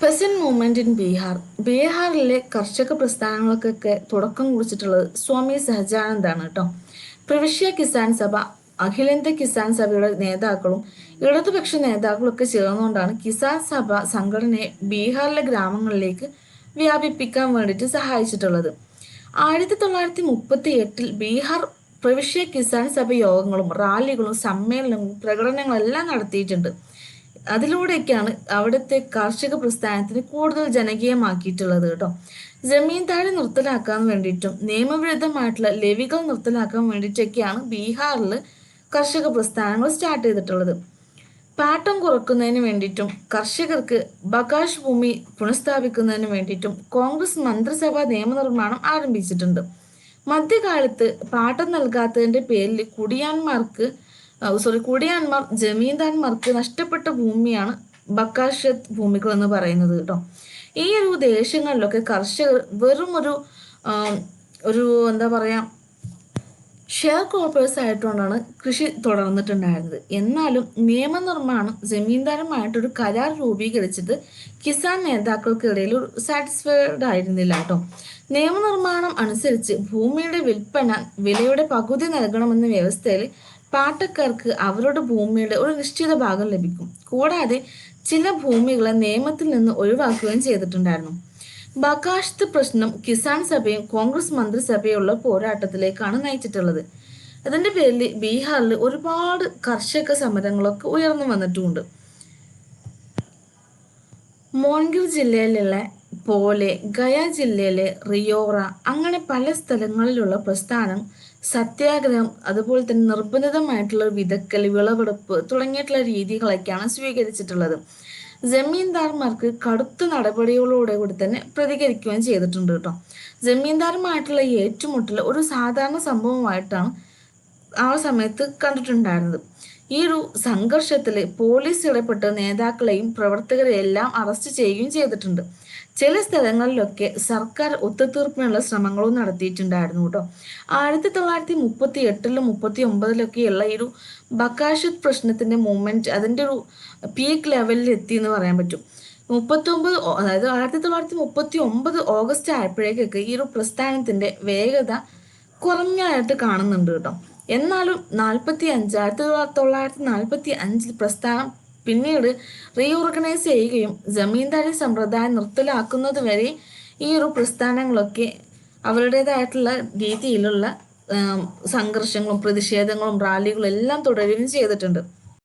Peasant movement in Bihar ബീഹാറിലെ കർഷക പ്രസ്ഥാനങ്ങൾക്കൊക്കെ തുടക്കം കുറിച്ചിട്ടുള്ളത് സ്വാമി സഹജാനന്ദാണ് കേട്ടോ പ്രവിശ്യ കിസാൻ സഭ അഖിലേന്ത്യ കിസാൻ സഭയുടെ നേതാക്കളും ഇടതുപക്ഷ നേതാക്കളും ഒക്കെ ചേർന്നുകൊണ്ടാണ് കിസാൻ സഭ സംഘടനയെ ബീഹാറിലെ ഗ്രാമങ്ങളിലേക്ക് വ്യാപിപ്പിക്കാൻ വേണ്ടിയിട്ട് സഹായിച്ചിട്ടുള്ളത്. ആയിരത്തി തൊള്ളായിരത്തി മുപ്പത്തി എട്ടിൽ ബീഹാർ പ്രവിശ്യ കിസാൻ സഭ യോഗങ്ങളും റാലികളും സമ്മേളനങ്ങളും പ്രകടനങ്ങളും എല്ലാം നടത്തിയിട്ടുണ്ട്. അതിലൂടെയൊക്കെയാണ് അവിടുത്തെ കാർഷിക പ്രസ്ഥാനത്തിന് കൂടുതൽ ജനകീയമാക്കിയിട്ടുള്ളത് കേട്ടോ. ജമീന്ദാരി നിർത്തലാക്കാൻ വേണ്ടിയിട്ടും നിയമവിരുദ്ധമായിട്ടുള്ള ലെവികൾ നിർത്തലാക്കാൻ വേണ്ടിയിട്ടൊക്കെയാണ് ബീഹാറിൽ കർഷക പ്രസ്ഥാനങ്ങൾ സ്റ്റാർട്ട് ചെയ്തിട്ടുള്ളത്. പാട്ടം കുറക്കുന്നതിന് വേണ്ടിയിട്ടും കർഷകർക്ക് ബകാഷ് ഭൂമി പുനഃസ്ഥാപിക്കുന്നതിന് വേണ്ടിയിട്ടും കോൺഗ്രസ് മന്ത്രിസഭാ നിയമനിർമ്മാണം ആരംഭിച്ചിട്ടുണ്ട്. മധ്യകാലത്ത് പാട്ടം നൽകാത്തതിന്റെ പേരിൽ കുടിയാന്മാർക്ക് സോറി കുടിയാന്മാർ ജമീന്ദാന്മാർക്ക് നഷ്ടപ്പെട്ട ഭൂമിയാണ് ബക്കാഷത്ത് ഭൂമികൾ എന്ന് പറയുന്നത് കേട്ടോ ഈ ഒരു ദേശങ്ങളിലൊക്കെ കർഷകർ വെറും ഒരു ഒരു എന്താ പറയാ ഷെയർ കോപ്പേഴ്സ് ആയിട്ടുകൊണ്ടാണ് കൃഷി തുടർന്നിട്ടുണ്ടായിരുന്നത്. എന്നാലും നിയമനിർമ്മാണം ജമീന്ദാരുമായിട്ടൊരു കരാർ രൂപീകരിച്ചത് കിസാൻ നേതാക്കൾക്കിടയിൽ ഒരു സാറ്റിസ്ഫൈഡ് ആയിരുന്നില്ല കേട്ടോ നിയമനിർമ്മാണം അനുസരിച്ച് ഭൂമിയുടെ വിൽപ്പന വിലയുടെ പകുതി നൽകണമെന്ന വ്യവസ്ഥയിൽ പാട്ടക്കാർക്ക് അവരുടെ ഭൂമിയുടെ ഒരു നിശ്ചിത ഭാഗം ലഭിക്കും. കൂടാതെ ചില ഭൂമികളെ നിയമത്തിൽ നിന്ന് ഒഴിവാക്കുകയും ചെയ്തിട്ടുണ്ടായിരുന്നു. ബകാഷ്ത് പ്രശ്നം കിസാൻ സഭയും കോൺഗ്രസ് മന്ത്രിസഭയുള്ള പോരാട്ടത്തിലേക്കാണ് നയിച്ചിട്ടുള്ളത്. അതിന്റെ പേരിൽ ബീഹാറിൽ ഒരുപാട് കർഷക സമരങ്ങളൊക്കെ ഉയർന്നു വന്നിട്ടുമുണ്ട്. മോൺഗിർ ജില്ലയിലുള്ള പോലെ ഗയ ജില്ലയിലെ റിയോറ അങ്ങനെ പല സ്ഥലങ്ങളിലുള്ള പ്രസ്ഥാനം സത്യാഗ്രഹം അതുപോലെ തന്നെ നിർബന്ധിതമായിട്ടുള്ള വിതക്കൽ വിളവെടുപ്പ് തുടങ്ങിയിട്ടുള്ള രീതികളൊക്കെയാണ് സ്വീകരിച്ചിട്ടുള്ളത്. ജമീന്ദാർമാർക്ക് കടുത്ത നടപടികളോടെ കൂടി തന്നെ പ്രതികരിക്കുകയും ചെയ്തിട്ടുണ്ട് കേട്ടോ. ജമീന്ദാരുമായിട്ടുള്ള ഏറ്റുമുട്ടൽ ഒരു സാധാരണ സംഭവമായിട്ടാണ് ആ സമയത്ത് കണ്ടിട്ടുണ്ടായിരുന്നത്. ഈ ഒരു സംഘർഷത്തിൽ പോലീസ് ഇടപെട്ട് നേതാക്കളെയും പ്രവർത്തകരെയും എല്ലാം അറസ്റ്റ് ചെയ്യുകയും ചെയ്തിട്ടുണ്ട്. ചില സ്ഥലങ്ങളിലൊക്കെ സർക്കാർ ഒത്തുതീർപ്പിനുള്ള ശ്രമങ്ങളും നടത്തിയിട്ടുണ്ടായിരുന്നു കേട്ടോ. ആയിരത്തി തൊള്ളായിരത്തി മുപ്പത്തി എട്ടിലും മുപ്പത്തി ഒമ്പതിലൊക്കെയുള്ള ഈ ഒരു ബക്കാഷത്ത് പ്രശ്നത്തിന്റെ മൂവ്മെന്റ് അതിന്റെ ഒരു പീക്ക് ലെവലിൽ എത്തി എന്ന് പറയാൻ പറ്റും. മുപ്പത്തി ഒമ്പത് അതായത് ആയിരത്തി തൊള്ളായിരത്തി മുപ്പത്തി ഒമ്പത് ഓഗസ്റ്റ് ആയപ്പോഴേക്കൊക്കെ ഈ ഒരു പ്രസ്ഥാനത്തിന്റെ വേഗത കുറഞ്ഞായിട്ട് കാണുന്നുണ്ട് കേട്ടോ. എന്നാലും നാൽപ്പത്തി അഞ്ച് ആയിരത്തി തൊള്ളായിരത്തി നാൽപ്പത്തി അഞ്ചിൽ പ്രസ്ഥാനം പിന്നീട് റീഓർഗനൈസ് ചെയ്യുകയും ജമീന്ദാരി സമ്പ്രദായം നിർത്തലാക്കുന്നത് വരെ ഈ ഒരു പ്രസ്ഥാനങ്ങളൊക്കെ അവരുടേതായിട്ടുള്ള രീതിയിലുള്ള സംഘർഷങ്ങളും പ്രതിഷേധങ്ങളും റാലികളും എല്ലാം തുടരുകയും ചെയ്തിട്ടുണ്ട്.